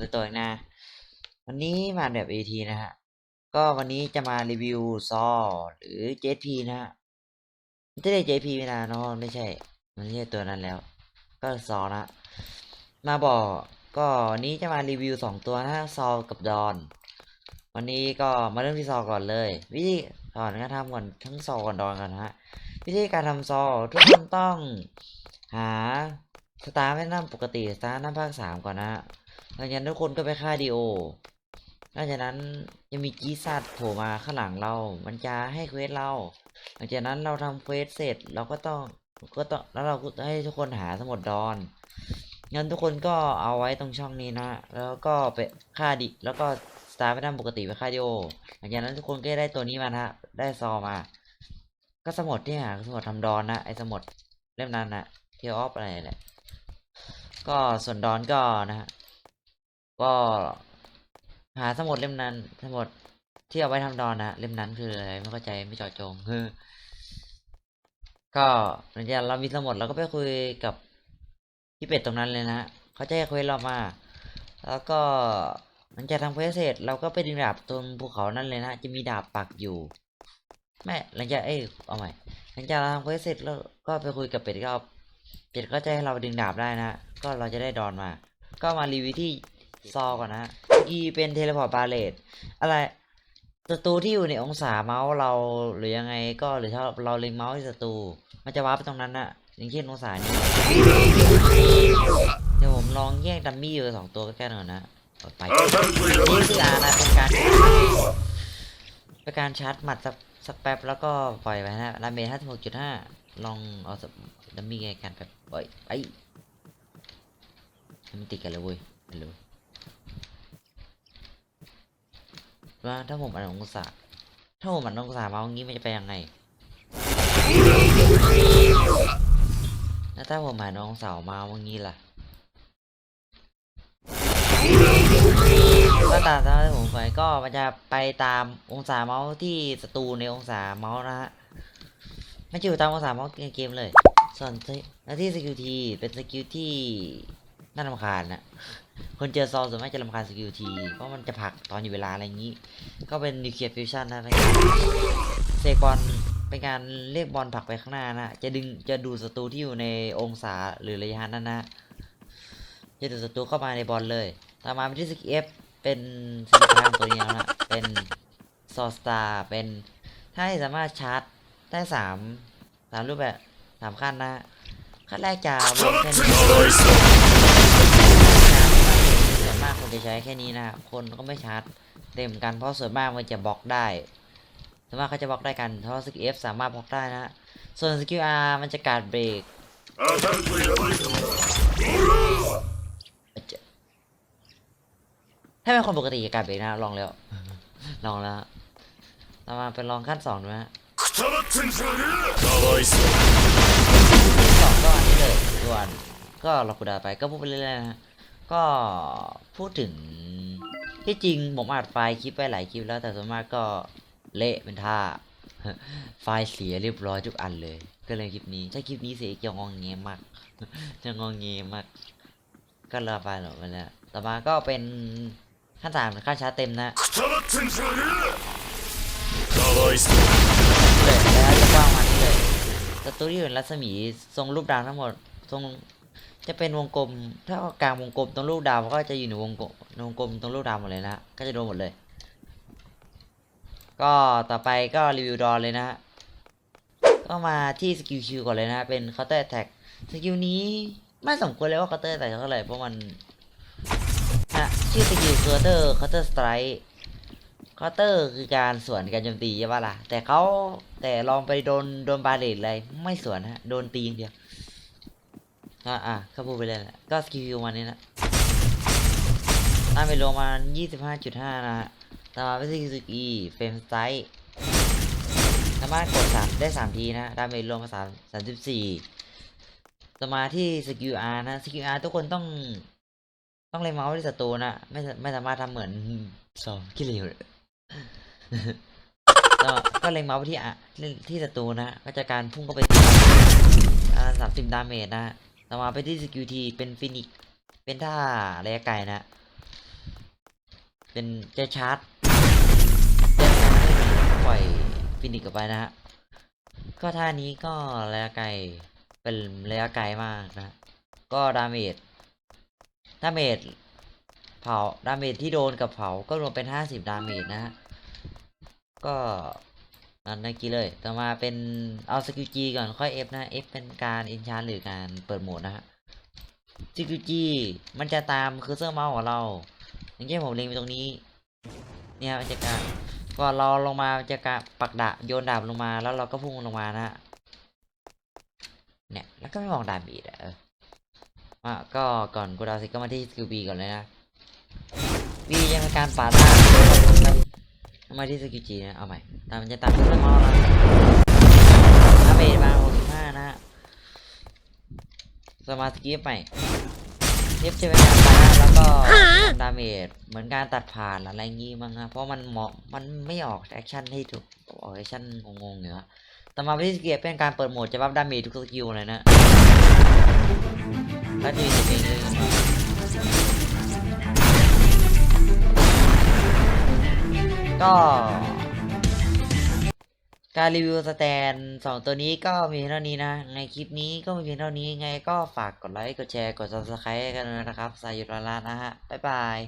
สตัวเองนะ วันนี้มาแบบ AT นะฮะ ก็วันนี้จะมารีวิวซอหรือ JP นะฮะไม่ได้ JP ไม่นานเนาะไม่ใช่ มันไม่ใช่ตัวนั้นแล้ว ก็ซอนะมาบอกก็วันนี้จะมารีวิวสองตัวนะซอกับดอน วันนี้ก็มาเริ่มที่ซอก่อนเลย วิธีก่อนการทำก่อนทั้งซอก่อนดอนกันนฮะวิธีการทำซอทุกคนต้องหาสตาร์ไม่นั่งปกติสตาร์นั่งภาคสามก่อนนะฮะ หลังจากนั้นทุกคนก็ไปฆ่าดีโอหลังจากนั้นยังมีกีซัดโผล่มาข้างหลังเรา มันจะให้เควสเรา หลังจากนั้นเราทำเควสเสร็จเราก็ต้องก็ต้องแล้วเราให้ทุกคนหาสมุดดอนงั้นทุกคนก็เอาไว้ตรงช่องนี้นะ แล้วก็ไปฆ่าดิ แล้วก็สตาร์ไม่นั่งปกติไปฆ่าดีโอ หลังจากนั้นทุกคนก็ได้ตัวนี้มานะฮะได้ซอมา ก็สมุดที่หาสมุดทำดอนนะ ไอสมุดเล่มนั้นนะเทียออฟอะไรแหละ ก็ส่วนดอนก็นะฮะ ก็หาสมุดเล่มนั้น สมุดที่เอาไว้ทำดอนนะเล่มนั้นคืออะไรไม่เข้าใจไม่จาะจงคือก็หลังจากเรามีสมุดเราก็ไปคุยกับพี่เป็ดตรงนั้นเลยนะเขาจะให้ควสเรามา แล้วก็หลังจากทำเควสเสร็จเราก็ไปดึงดาบตรงภูเขานั่นเลยนะจะมีดาบปักอยู่ไม่หลังจากเอ้ยเอาใหม่หลังจากเราทำเควสเสร็จแล้วก็ไปคุยกับเป็ดก็เป็ดก็จะให้เราดึงดาบได้นะก็เราจะได้ดอนมา ก็มารีวิวที่ ซอก่อนนะกีเป็นเทเลพอร์ตบาเลตอะไรศัตรูที่อยู่ในองศาเมาส์เราหรือยังไงก็หรือถ้าเราเล็งเมาส์ที่ศัตรูมันจะวาร์ปไปตรงนั้นนะอย่างเช่นองศานี้เดี๋ยวผมลองแยกดัมมี่อยู่สองตัวใกล้ๆหน่อยนะเอไปนี่คืออานะเป็นการเป็นการชาร์จหมัดสักสักแป๊บแล้วก็ปล่อยไปนะดาเมจห้าสิบหกจุดห้าลองเอาสักดัมมี่ไงกันแบบปล่อยไอ้มันติดกันเลยเว้ยฮัลโหล ว่าถ้าผมอ่านองศาถ้าผมอ่านองศามาอย่างงี้มันจะไปยังไง แล้วถ้าผมหานองสาวมาวันนี้ล่ะก็ตามที่ผมไปก็มันจะไปตามองศาเมาส์ที่ศัตรูในองศาเมาส์นะฮะมันจะอยู่ตามองศาเมาส์ในเกมเลย ส่วนที่หน้าที่สกิลทีเป็นสกิลที่ น่ารำคาญนะคนเจอซอลส่วนมากจะรำคาญสกิลที เพราะมันจะผลักตอนอยู่เวลาอะไรอย่างนี้ ก็เป็นนิวเคลียร์ฟิวชั่นนะเป็นเซกบอลเป็นการเรียกบอลผลักไปข้างหน้านะ จะดึงจะดูศัตรูที่อยู่ในองศาหรือระยะนั้นนะ จะดูศัตรูเข้ามาในบอลเลย ต่อมาเป็นที่สกิลเอฟเป็นสกิลทางตัวนี้แล้วนะ เป็นซอสตาร์เป็นถ้าสามารถชาร์จได้สามสามรูปแบบสามขั้นนะขั้นแรกจะวงแค่นี้ ผมจะใช้แค่นี้นะครับคนก็ไม่ชาร์จเต็มกันเพราะส่วนมากมันจะบล็อกได้ส่วนมากเขาจะบล็อกได้กันเพราะสกิล F สามารถบล็อกได้นะส่วนสกิล R มันจะการเบรกถ้าเป็นคนปกติการเบรกนะลองแล้วลองแล้วต่อมาเป็นลองขั้นสองดูนะสองก็อันนี้เลยด่วนก็เรากูดาไปก็พูดไปเรื่อยๆนะ ก็พูดถึงที่จริงผมอัดไฟล์คลิปไปหลายคลิปแล้วแต่ส่วนมากก็เละเป็นท่า ไฟล์เสียเรียบร้อยทุกอันเลย ก็เลยคลิปนี้ถ้าคลิปนี้เสียจะงองเงมาก จะงองเงีมาก ก็ระไาหรอไปแล้วต่อมาก็เป็นขั้นสามขั้นช้าเต็มนะเสร็จแล้วจะว้างมันี้เลยศัตรูที่อยู่ในรัศมีทรงรูปดาวทั้งหมดทรง จะเป็นวงกลม ถ้ากลางวงกลมตรงรูปดาวก็จะอยู่ในวงกลมในวงกลมตรงรูปดาวหมดเลยนะก็จะโดนหมดเลย ก็ต่อไปก็รีวิวดอนเลยนะก็มาที่สกิลคิวก่อนเลยนะเป็นเคาน์เตอร์แท็กสกิลนี้ไม่สมควรเลยว่าเคาน์เตอร์แท็กเท่าไหร่เพราะมันนะชื่อสกิลเคาน์เตอร์เคาน์เตอร์สไตร์เคาน์เตอร์คือการสวนการโจมตีใช่ปะล่ะแต่เขาแต่ลองไปโดนโดนบาเลตอะไรไม่สวนฮะโดนตีอย่างเดียว อะอะเขาพูดไปเลยแหละก็สกิลวมันนี้นะน่าไปลงมา25.5 นะฮะต่อมาเป็นสกิลอีเฟรมไซส์สามารถกดสามได้สามทีนะดาเมจรวมมาสามสามสิบสี่ต่อมาที่สกิลอาร์นะสกิลอาร์ทุกคนต้อง ต้องเล็งเมาส์ที่ศัตรูนะไม่ไม่สามารถทำเหมือนสองกิเลสก็ก็เล็งเมาส์ไปที่อะที่ศัตรูนะก็จะการพุ่งเข้าไปสามสิบดาเมจนะ ต่อมาไปที่สกิลทีเป็นฟินิกเป็นท่าระยะไกลนะ เป็นจะชาร์จจะชาร์จให้ปล่อยฟินิกออกไปนะฮะก็ท่านี้ก็ระยะไกลเป็นระยะไกลมากนะ ก็ดาเมจดาเมจเผาดาเมจที่โดนกับเผาก็รวมเป็นห้าสิบดาเมจนะฮะก็ นั่นเมื่อกี้เลย ต่อมาเป็นเอาสกิลจีก่อนค่อย F นะ F เป็นการอินชาร์หรือการเปิดโหมดนะฮะสกิลจีมันจะตามคือเสื้อเมาส์ของเรา อย่างเช่นผมเล็งไปตรงนี้ เนี่ยมันจะการก่อนเราลงมาจะการปักดาบโยนดาบลงมาแล้วเราก็พุ่งลงมานะ เนี่ยแล้วก็ไม่มองดาบบีดอะเอออะก็ก่อนกูดาวสิก็มาที่สกิลบีก่อนเลยนะบียังเป็นการปาดหน้า มาที่สกิลจีนะ เอาใหม่ ตามมันจะตามเสื้อมาส์นะดาเมจมาหกสิบห้านะฮะสมาสกิลใหม่เทปจะเป็นการปาแล้วก็ดาเมจเหมือนการตัดผ่านอะไรงี้มั้งนะเพราะมันเหมาะมันไม่ออกแอคชั่นให้ถูกออกแอคชั่นงงๆอยู่อะต่อมาวิธีสกียเป็นการเปิดโหมดจะบัฟดาเมจทุกสกิลเลยนะแล้วจะมีตัวเองเล ก็การรีวิวสแตนสองตัวนี้ก็มีเพียงเท่านี้นะ ในคลิปนี้ก็มีเพียงเท่านี้ไงก็ฝากกดไลค์ กดแชร์ กด subscribe กันนะครับ สายุราลานะฮะ บ๊ายบาย